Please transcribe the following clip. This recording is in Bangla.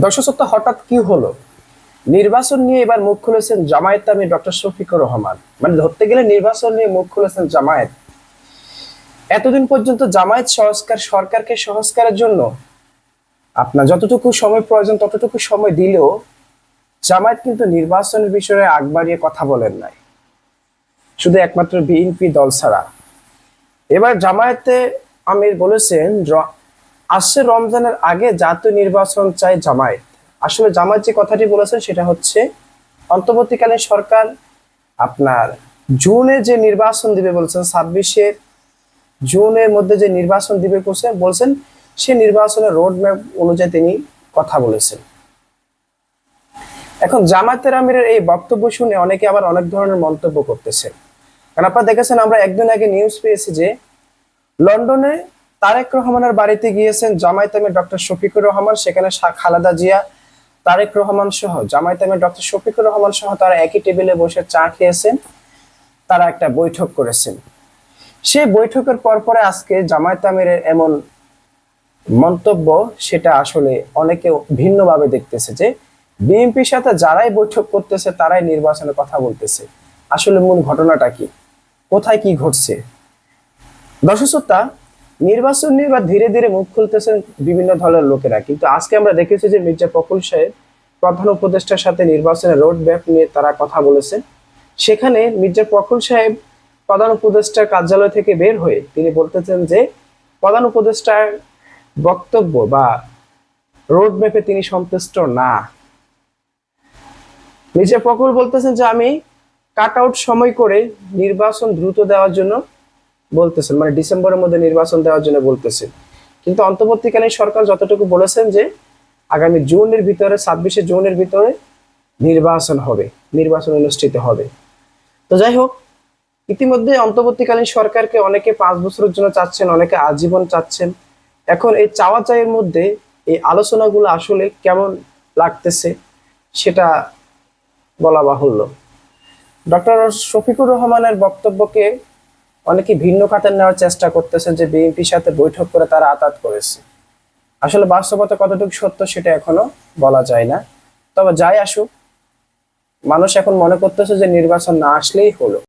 দর্শক হঠাৎ কি হলো? নির্বাচন নিয়ে এবার মুখ খুলেছেন জামায়াত আমি ডক্টর শফিকুর রহমান। মানে ধরতে গেলে নির্বাচন নিয়ে মুখ খুলেছেন জামায়াত। এতদিন পর্যন্ত জামায়াত সংস্কার সরকারকে সংস্কারের জন্য আপনার যতটুকু সময় প্রয়োজন, ততটুকু সময় দিলেও জামায়াত কিন্তু নির্বাচনের বিষয়ে আগ বাড়িয়ে কথা বলেন নাই। শুধু একমাত্র বিএনপি দল ছাড়া। এবার জামায়াতে আমির বলেছেন আসছে রমজানের আগে জাতীয় নির্বাচন চাই জামায়াত। আসলে জামায়াত যে কথাটি বলেছেন সেটা হচ্ছে, অন্তর্বর্তীকালীন সরকার আপনার জুনে যে নির্বাচন দিবে বলছেন ছাব্বিশের জুনের মধ্যে যে নির্বাচন দিবে বলছে বলছেন সে নির্বাচনের রোড ম্যাপ অনুযায়ী তিনি কথা বলেছেন। এখন জামায়াতের আমিরের এই বক্তব্য শুনে অনেকে আবার অনেক ধরনের মন্তব্য করতেছেন কারণ আপনারা দেখেছেন, আমরা একদিন আগে নিউজ পেয়েছি যে, লন্ডনে তারেক রহমানের বাড়িতে গিয়েছেন জামায়াত আমির ডক্টর শফিকুর রহমান সেখানে খালেদা জিয়া তারেক রহমান সহ জামায়াত আমির ডক্টর শফিকুর রহমান সহ তারা একই টেবিলে বসে চা খেয়েছেন তারা একটা বৈঠক করেছেন। সেই বৈঠকের পর পরে আজকে জামায়াত আমিরের এমন মন্তব্য সেটা আসলে অনেকে ভিন্নভাবে দেখতেছে যে বিএনপির সাথে যারাই বৈঠক করতেছে তারাই নির্বাচনের কথা বলতেছে। আসলে মূল ঘটনাটা কি? কোথায় কি ঘটছে? দর্শক শ্রোতা, নির্বাচন নিয়ে বা ধীরে ধীরে মুখ খুলতেছেন বিভিন্ন দলের লোকেরা। কিন্তু আজকে আমরা দেখেছি যে মির্জা ফখরুল সাহেব প্রধান উপদেষ্টার সাথে নির্বাচনের রোড ম্যাপ নিয়ে তারা কথা বলেছেন। সেখানে মির্জা ফখরুল সাহেব প্রধান উপদেষ্টার কার্যালয় থেকে বের হয়ে তিনি বলতেছেন যে প্রধান উপদেষ্টার বক্তব্য বা রোড ম্যাপে তিনি সন্তুষ্ট না। মির্জা ফখরুল বলতেছেন যে আমি কাট আউট সময় করে নির্বাচন দ্রুত দেওয়ার জন্য বলতেছেন মানে ডিসেম্বরের মধ্যে নির্বাচন দেওয়ার জন্য বলতেছেন। কিন্তু অন্তর্বর্তীকালীন সরকার যতটুকু বলেছেন যে, আগামী জুনের ভিতরে, ছাব্বিশে জুনের ভিতরে নির্বাচন হবে, নির্বাচন অনুষ্ঠিত হবে। তো যাই হোক, ইতিমধ্যে অন্তর্বর্তীকালীন সরকারকে অনেকে পাঁচ বছরের জন্য চাচ্ছেন, অনেকে আজীবন চাচ্ছেন। এখন এই চাওয়া চাইয়ের মধ্যে এই আলোচনাগুলো আসলে কেমন লাগতেছে, সেটা বলা বাহুল্য। ডক্টর শফিকুর রহমানের বক্তব্যকে অনেকে ভিন্ন খাতের নেওয়ার চেষ্টা করতেছেন যে বিএনপির সাথে বৈঠক করে তারা আতাত করেছে। আসলে বাস্তবতা কতটুকু সত্য সেটা এখনও বলা যায় না। তবে যাই আসুক, মানুষ এখন মনে করতেছে যে নির্বাচন না আসলেই হলো।